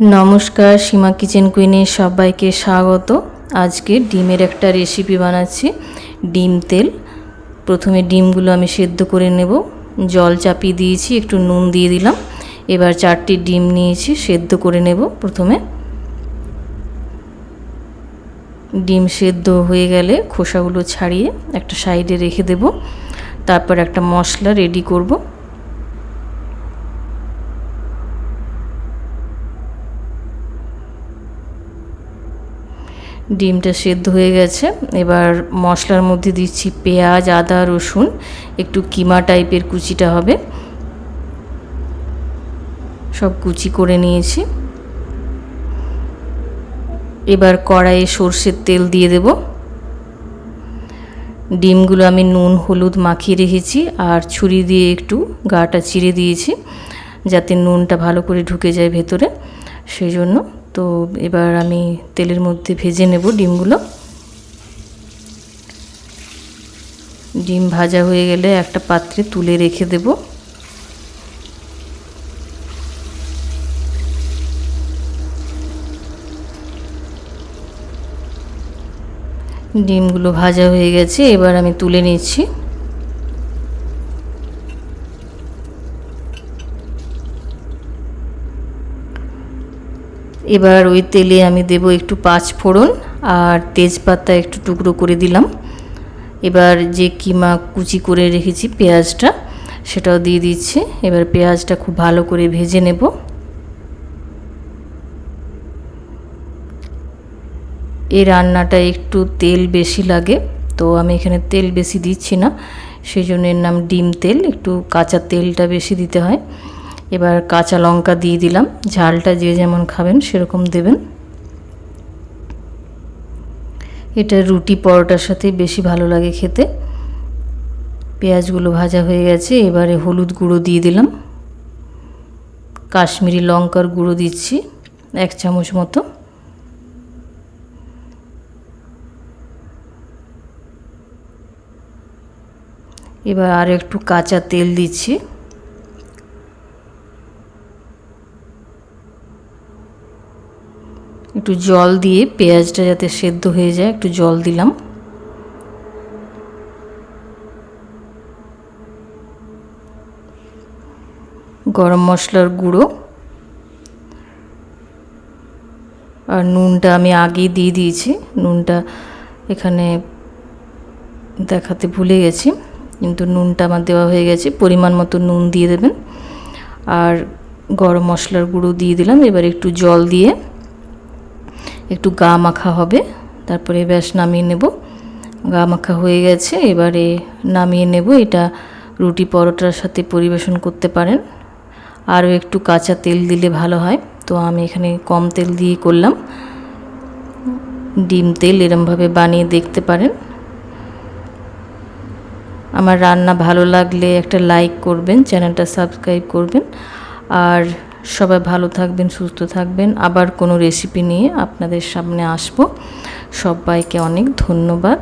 নমস্কার, সীমা কিচেন কুইনে সবাইকে স্বাগত। আজকে ডিমের একটা রেসিপি বানাচ্ছি। ডিম তেল। প্রথমে ডিমগুলো আমি সেদ্ধ করে নেব। জল চাপিয়ে দিয়েছি, একটু নুন দিয়ে দিলাম। এবার চারটি ডিম নিয়েছি, সেদ্ধ করে নেব প্রথমে। ডিম সেদ্ধ হয়ে গেলে খোসাগুলো ছাড়িয়ে একটা সাইডে রেখে দেব। তারপর একটা মশলা রেডি করব। ডিমটা সেদ্ধ হয়ে গেছে। এবার মশলার মধ্যে দিচ্ছি পেঁয়াজ, আদা, রসুন। একটু কিমা টাইপের কুচিটা হবে। সব কুচি করে নিয়েছি। এবার কড়াইয়ে সর্ষের তেল দিয়ে দেব। ডিমগুলো আমি নুন, হলুদ মাখিয়ে রেখেছি আর ছুরি দিয়ে একটু গাটা চিড়ে দিয়েছি যাতে নুনটা ভালো করে ঢুকে যায় ভেতরে। সেই জন্য তো এবার আমি তেলের মধ্যে ভেজে নেব ডিমগুলো। ডিম ভাজা হয়ে গেলে একটা পাত্রে তুলে রেখে দেব। ডিমগুলো ভাজা হয়ে গেছে, এবার আমি তুলে নিচ্ছি। এবার ওই তেলে আমি দেব একটু পাঁচ ফোড়ন আর তেজপাতা একটু টুকরো করে দিলাম। এবার যে কিমা কুচি করে রেখেছি পেঁয়াজটা, সেটাও দিয়ে দিচ্ছি। এবার পেঁয়াজটা খুব ভালো করে ভেজে নেব। এই রান্নাটা একটু তেল বেশি লাগে, তো আমি এখানে তেল বেশি দিচ্ছি না। সেই জন্য এর নাম ডিম তেল, একটু কাঁচা তেলটা বেশি দিতে হয়। এবার কাঁচা লঙ্কা দিয়ে দিলাম। ঝালটা যে যেমন খাবেন, সেরকম দেবেন। এটা রুটি পরোটার সাথে বেশি ভালো লাগে খেতে। পেঁয়াজগুলো ভাজা হয়ে গেছে, এবারে হলুদ গুঁড়ো দিয়ে দিলাম। কাশ্মীরি লঙ্কার গুঁড়ো দিচ্ছি, এক চামচ মতো। এবার আর একটু কাঁচা তেল দিচ্ছি। একটু জল দিয়ে পেঁয়াজটা যাতে সেদ্ধ হয়ে যায়, একটু জল দিলাম। গরম মশলার গুঁড়ো। আর নুনটা আমি আগেই দিয়ে দিয়েছি। নুনটা এখানে দেখাতে ভুলে গেছি, কিন্তু নুনটা আমার দেওয়া হয়ে গেছে। পরিমাণ মতো নুন দিয়ে দেবেন। আর গরম মশলার গুঁড়ো দিয়ে দিলাম। এবার একটু জল দিয়ে একটু গা মাখা হবে। তারপরে ব্যাস নামিয়ে নেব। গা মাখা হয়ে গেছে, এবারে নামিয়ে নেব। এটা রুটি পরোটার সাথে পরিবেশন করতে পারেন। আরও একটু কাঁচা তেল দিলে ভালো হয়। তো আমি এখানে কম তেল দিয়ে করলাম। ডিম তেল এরমভাবে বানিয়ে দেখতে পারেন। আমার রান্না ভালো লাগলে একটা লাইক করবেন, চ্যানেলটা সাবস্ক্রাইব করবেন। আর সবাই ভালো থাকবেন, সুস্থ থাকবেন। আবার কোনো রেসিপি নিয়ে আপনাদের সামনে আসব। সবাইকে অনেক ধন্যবাদ।